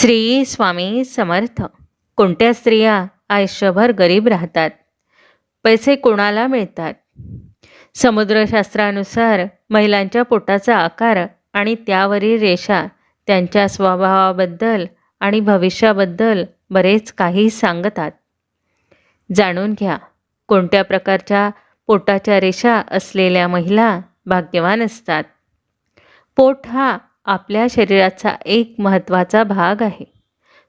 श्री स्वामी समर्थ. कोणत्या स्त्रिया आयुष्यभर गरीब राहतात? पैसे कोणाला मिळतात? समुद्रशास्त्रानुसार महिलांच्या पोटाचा आकार आणि त्यावरील रेषा त्यांच्या स्वभावाबद्दल आणि भविष्याबद्दल बरेच काही सांगतात. जाणून घ्या कोणत्या प्रकारच्या पोटाच्या रेषा असलेल्या महिला भाग्यवान असतात? पोट हा आपल्या शरीराचा एक महत्त्वाचा भाग आहे.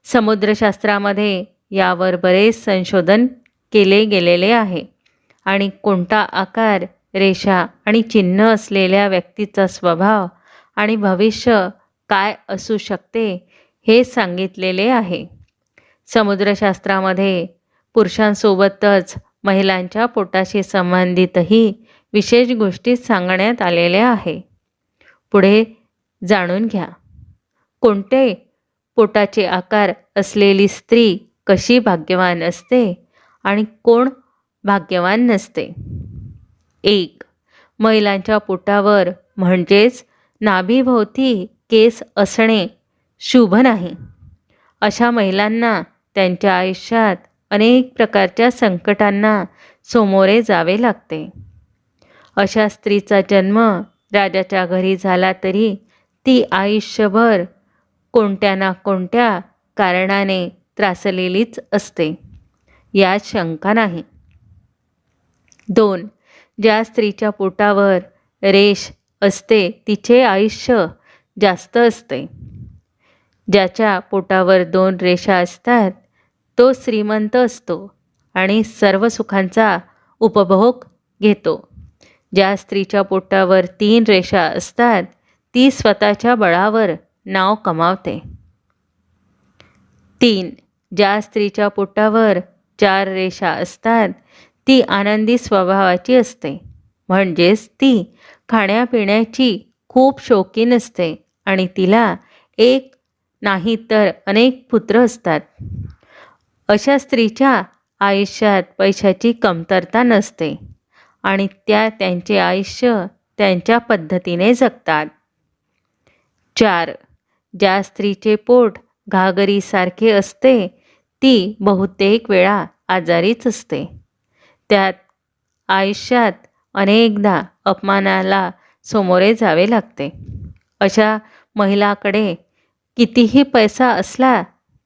समुद्रशास्त्रामध्ये यावर बरेच संशोधन केले गेलेले आहे आणि कोणता आकार रेषा आणि चिन्ह असलेल्या व्यक्तीचा स्वभाव आणि भविष्य काय असू शकते हे सांगितलेले आहे. समुद्रशास्त्रामध्ये पुरुषांसोबतच महिलांच्या पोटाशी संबंधितही विशेष गोष्टी सांगण्यात आलेल्या आहे. पुढे जाणून घ्या. कोणते पोटाचे आकार असलेली स्त्री कशी भाग्यवान असते आणि कोण भाग्यवान नसते? एक महिलांच्या पोटावर म्हणजेच नाभीभोवती केस असणे शुभ नाही. अशा महिलांना त्यांच्या आयुष्यात अनेक प्रकारच्या संकटांना सामोरे जावे लागते. अशा स्त्रीचा जन्म राजाच्या घरी झाला तरी ती आयुष्यभर कोणत्या ना कोणत्या कारणाने त्रासलेलीच असते. यात शंका नाही. दोन ज्या स्त्रीच्या पोटावर रेष असते तिचे आयुष्य जास्त असते. ज्याच्या पोटावर दोन रेषा असतात तो श्रीमंत असतो आणि सर्व सुखांचा उपभोग घेतो. ज्या स्त्रीच्या पोटावर तीन रेषा असतात ती स्वतःच्या बळावर नाव कमावते. तीन ज्या स्त्रीच्या पोटावर चार रेषा असतात ती आनंदी स्वभावाची असते. म्हणजेच ती खाण्यापिण्याची खूप शौकीन असते आणि तिला एक नाही तर अनेक पुत्र असतात. अशा स्त्रीच्या आयुष्यात पैशाची कमतरता नसते आणि त्या त्यांचे आयुष्य त्यांच्या पद्धतीने जगतात. चार. ज्या स्त्रीचे पोट घागरीसारखे असते ती बहुतेक वेळा आजारीच असते. त्यात आयुष्यात अनेकदा अपमानाला सामोरे जावे लागते. अशा महिलाकडे कितीही पैसा असला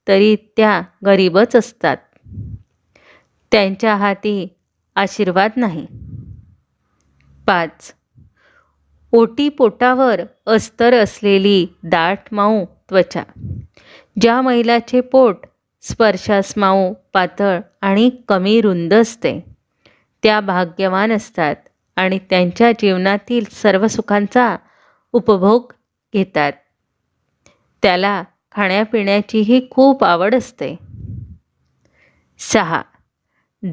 तरी त्या गरीबच असतात. त्यांच्या हाती आशीर्वाद नाही. पाच. पोटी पोटावर अस्तर असलेली दाट माऊ त्वचा. ज्या महिलाचे पोट स्पर्शास माऊ पातळ आणि कमी रुंद असते त्या भाग्यवान असतात आणि त्यांच्या जीवनातील सर्व सुखांचा उपभोग घेतात. त्याला खाण्यापिण्याचीही खूप आवड असते. सहा.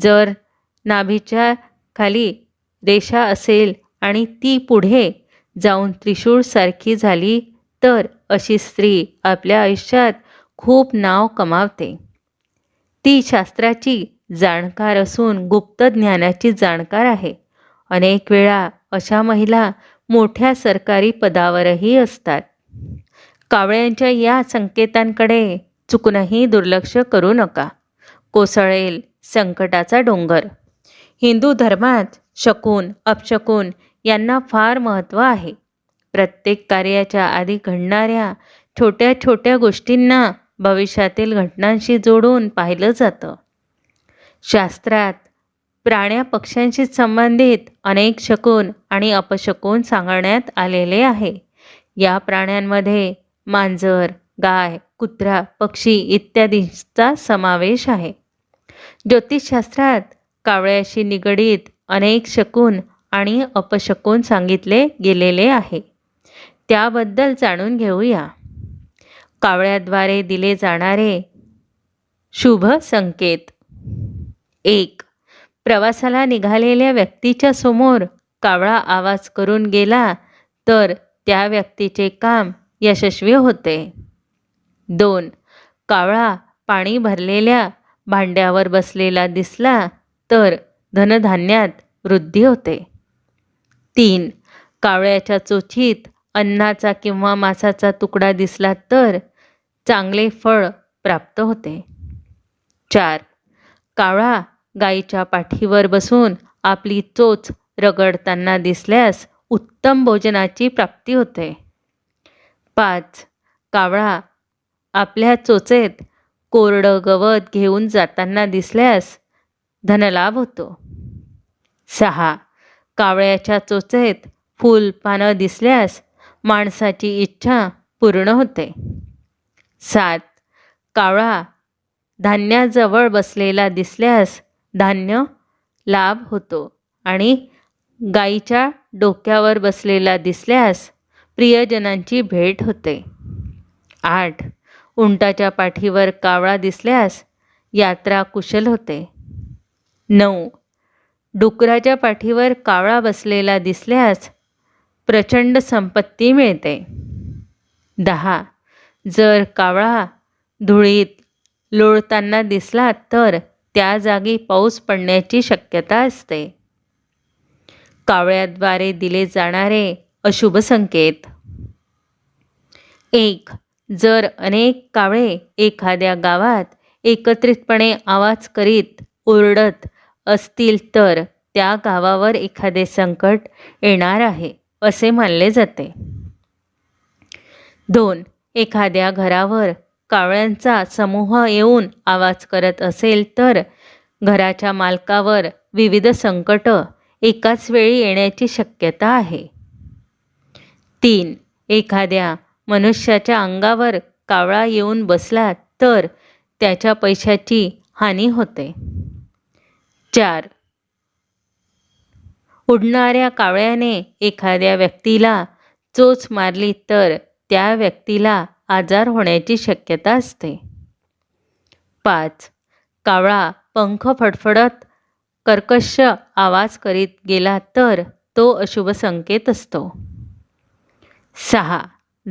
जर नाभीच्या खाली रेषा असेल आणि ती पुढे जाऊन त्रिशूळसारखी झाली तर अशी स्त्री आपल्या आयुष्यात खूप नाव कमावते. ती शास्त्राची जाणकार असून गुप्त ज्ञानाची जाणकार आहे. अनेक वेळा अशा महिला मोठ्या सरकारी पदावरही असतात. कावळ्यांच्या या संकेतांकडे चुकूनही दुर्लक्ष करू नका. कोसळेल संकटाचा डोंगर. हिंदू धर्मात शकून अपशकून यांना फार महत्त्व आहे. प्रत्येक कार्याच्या आधी घडणाऱ्या छोट्या छोट्या गोष्टींना भविष्यातील घटनांशी जोडून पाहिलं जातं. शास्त्रात प्राण्या पक्ष्यांशी संबंधित अनेक शकून आणि अपशकून सांगण्यात आलेले आहे. या प्राण्यांमध्ये मांजर गाय कुत्रा पक्षी इत्यादींचा समावेश आहे. ज्योतिषशास्त्रात कावळ्याशी निगडीत अनेक शकून आणि अपशकून सांगितले गेलेले आहे. त्याबद्दल जाणून घेऊया. कावळ्याद्वारे दिले जाणारे शुभ संकेत. एक प्रवासाला निघालेल्या व्यक्तीच्या समोर कावळा आवाज करून गेला तर त्या व्यक्तीचे काम यशस्वी होते. दोन कावळा पाणी भरलेल्या भांड्यावर बसलेला दिसला तर धनधान्यात वृद्धी होते. तीन. कावळ्याच्या चोचीत अन्नाचा किंवा मांसाचा तुकडा दिसला तर चांगले फळ प्राप्त होते. चार. कावळा गाईच्या पाठीवर बसून आपली चोच रगडताना दिसल्यास उत्तम भोजनाची प्राप्ती होते. पाच. कावळा आपल्या चोचेत कोरडं गवत घेऊन जाताना दिसल्यास धनलाभ होतो. सहा. कावळ्याच्या चोचेत फूल पानं दिसल्यास माणसाची इच्छा पूर्ण होते. सात. कावळा धान्याजवळ बसलेला दिसल्यास धान्य लाभ होतो आणि गाईच्या डोक्यावर बसलेला दिसल्यास प्रियजनांची भेट होते. आठ. उंटाच्या पाठीवर कावळा दिसल्यास यात्रा कुशल होते. नऊ. डुकराच्या पाठीवर कावळा बसलेला दिसल्यास प्रचंड संपत्ती मिळते. दहा. जर कावळा धुळीत लोळताना दिसला तर त्या जागी पाऊस पडण्याची शक्यता असते. कावळ्याद्वारे दिले जाणारे अशुभ संकेत. एक. जर अनेक कावळे एखाद्या गावात एकत्रितपणे आवाज करीत ओरडत असतील तर त्या गावावर एखादे संकट येणार आहे असे मानले जाते. दोन एखाद्या घरावर कावळ्यांचा समूह येऊन आवाज करत असेल तर घराच्या मालकावर विविध संकट एकाच वेळी येण्याची शक्यता आहे. तीन एखाद्या मनुष्याच्या अंगावर कावळा येऊन बसला तर त्याच्या पैशाची हानी होते. चार उडणाऱ्या कावळ्याने एखाद्या व्यक्तीला चोच मारली तर त्या व्यक्तीला आजार होण्याची शक्यता असते. पाच. कावळा पंख फडफडत कर्कश आवाज करीत गेला तर तो अशुभ संकेत असतो. सहा.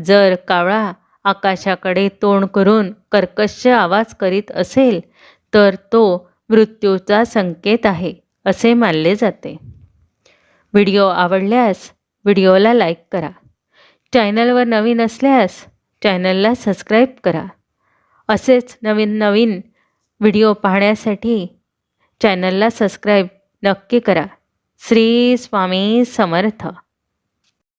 जर कावळा आकाशाकडे तोंड करून कर्कश आवाज करीत असेल तर तो मृत्यूचा संकेत आहे असे मानले जाते. व्हिडिओ आवडल्यास व्हिडिओला लाईक करा. चॅनलवर नवीन असल्यास चॅनलला सबस्क्राईब करा. असेच नवीन नवीन व्हिडिओ पाहण्यासाठी चॅनलला सबस्क्राईब नक्की करा. श्री स्वामी समर्थ.